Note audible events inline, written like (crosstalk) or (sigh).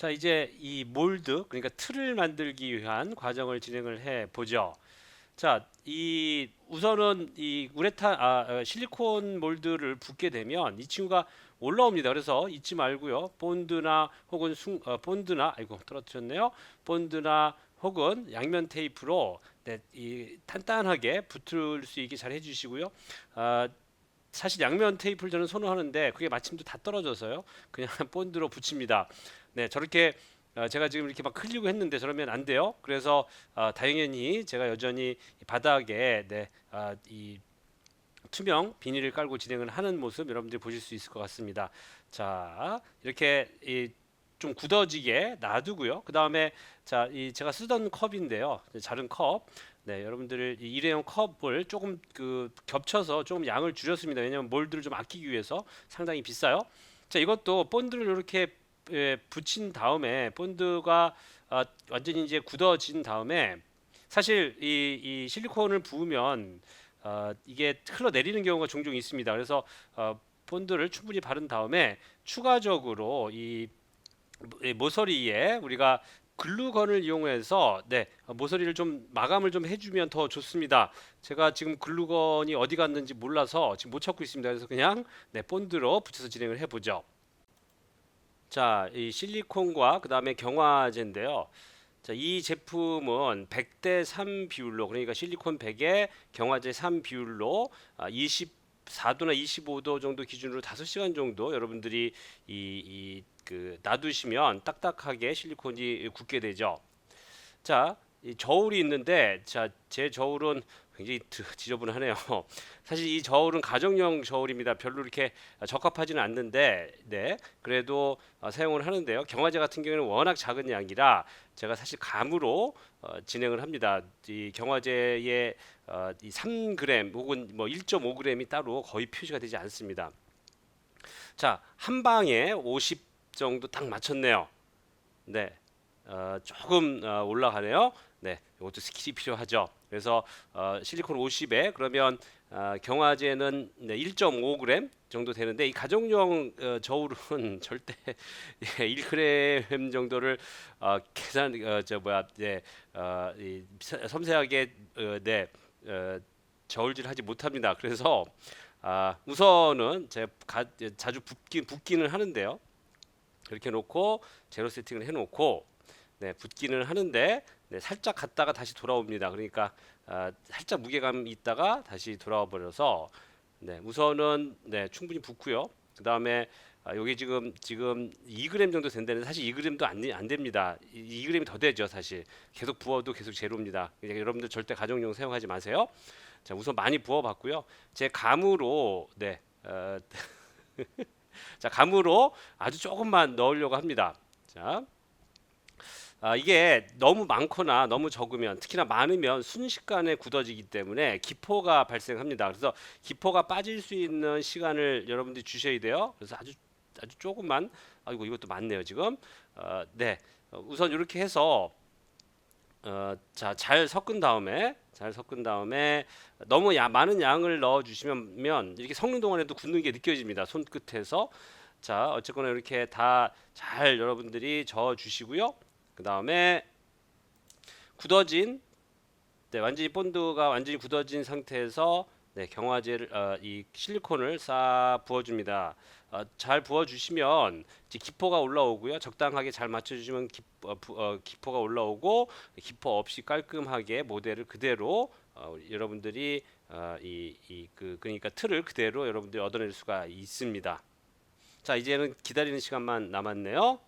자, 이제 이 몰드 그러니까 틀을 만들기 위한 과정을 진행을 해 보죠. 자, 이 우선은 이 우레탄 아 어, 실리콘 몰드를 붓게 되면 이 친구가 올라옵니다. 그래서 잊지 말고요. 본드나 혹은 숭 어, 본드나 아이고 떨어뜨렸네요. 본드나 혹은 양면 테이프로 네, 이 단단하게 붙을 수 있게 잘 해주시고요. 아, 사실 양면 테이프를 저는 선호하는데 그게 마침 또다 떨어져서요. 그냥 (laughs) 본드로 붙입니다. 네, 저렇게 어, 제가 지금 이렇게 막 흘리고 했는데 저러면 안 돼요. 그래서 어, 다행히 제가 여전히 이 바닥에 네, 아, 이 투명 비닐을 깔고 진행을 하는 모습 여러분들이 보실 수 있을 것 같습니다. 자, 이렇게 이 좀 굳어지게 놔두고요. 그 다음에 자, 이 제가 쓰던 컵인데요. 자른 컵. 네, 여러분들 이 일회용 컵을 조금 그 겹쳐서 조금 양을 줄였습니다. 왜냐하면 몰드를 좀 아끼기 위해서 상당히 비싸요. 자, 이것도 본드를 이렇게 예, 붙인 다음에 본드가 아, 완전히 이제 굳어진 다음에 사실 이, 이 실리콘을 부으면 어, 이게 흘러내리는 경우가 종종 있습니다. 그래서 어, 본드를 충분히 바른 다음에 추가적으로 이 모서리에 우리가 글루건을 이용해서 네 어, 모서리를 좀 마감을 좀 해주면 더 좋습니다. 제가 지금 글루건이 어디 갔는지 몰라서 지금 못 찾고 있습니다. 그래서 그냥 네 본드로 붙여서 진행을 해보죠. 자, 이 실리콘과 그 다음에 경화제인데요. 자, 이 제품은 100대 3 비율로 그러니까 실리콘 100에 경화제 3 비율로 아, 24도나 25도 정도 기준으로 5시간 정도 여러분들이 이, 이 그 놔두시면 딱딱하게 실리콘이 굳게 되죠. 자, 이 저울이 있는데 자, 제 저울은 굉장히 드- 지저분하네요. (laughs) 사실 이 저울은 가정용 저울입니다. 별로 이렇게 적합하지는 않는데, 네, 그래도 어, 사용을 하는데요. 경화제 같은 경우는 워낙 작은 양이라 제가 사실 감으로 어, 진행을 합니다. 이 경화제의 어, 이 3g 혹은 뭐 1.5g이 따로 거의 표시가 되지 않습니다. 자, 한 방에 50 정도 딱 맞췄네요. 네, 어, 조금 어, 올라가네요. 네, 이것도 스킬이 필요하죠. 그래서 어, 실리콘 50에 그러면 어, 경화제는 네, 1.5g 정도 되는데 이 가정용 어, 저울은 (laughs) 절대 예, 1g 정도를 어, 계산 어, 저 뭐야 네, 어, 이, 서- 섬세하게 어, 네, 어, 저울질하지 못합니다. 그래서 아, 우선은 제가 가, 자주 붓기, 붓기는 하는데요. 그렇게 놓고 제로 세팅을 해놓고 네, 붓기는 하는데 네, 살짝 갔다가 다시 돌아옵니다. 그러니까 아, 살짝 무게감 있다가 다시 돌아와 버려서 네, 우선은 네, 충분히 붓고요. 그 다음에 아, 여기 지금 지금 2g 정도 된다는데 사실 2g도 안, 안 됩니다. 2g이 더 되죠, 사실. 계속 부어도 계속 제로입니다. 여러분들 절대 가정용 사용하지 마세요. 자, 우선 많이 부어봤고요. 제 감으로 네, 어, (laughs) 자 감으로 아주 조금만 넣으려고 합니다. 자, 아, 이게 너무 많거나 너무 적으면 특히나 많으면 순식간에 굳어지기 때문에 기포가 발생합니다. 그래서 기포가 빠질 수 있는 시간을 여러분들이 주셔야 돼요. 그래서 아주 아주 조금만 아이고 이것도 많네요 지금. 어, 네, 어, 우선 이렇게 해서 어, 자, 잘 섞은 다음에 잘 섞은 다음에 너무 야, 많은 양을 넣어 주시면 이렇게 섞는 동안에도 굳는 게 느껴집니다. 손끝에서. 자, 어쨌거나 이렇게 다 잘 여러분들이 저어 주시고요. 그다음에 굳어진 네, 완전히 본드가 완전히 굳어진 상태에서 네, 경화제를 어, 이 실리콘을 싹 부어 줍니다. 어, 잘 부어 주시면 이제 기포가 올라오고요. 적당하게 잘 맞춰 주시면 기, 어, 부- 어, 기포가 올라오고 기포 없이 깔끔하게 모델을 그대로 어, 여러분들이 어, 이, 이, 그, 그러니까 틀을 그대로 여러분들이 얻어낼 수가 있습니다. 자, 이제는 기다리는 시간만 남았네요.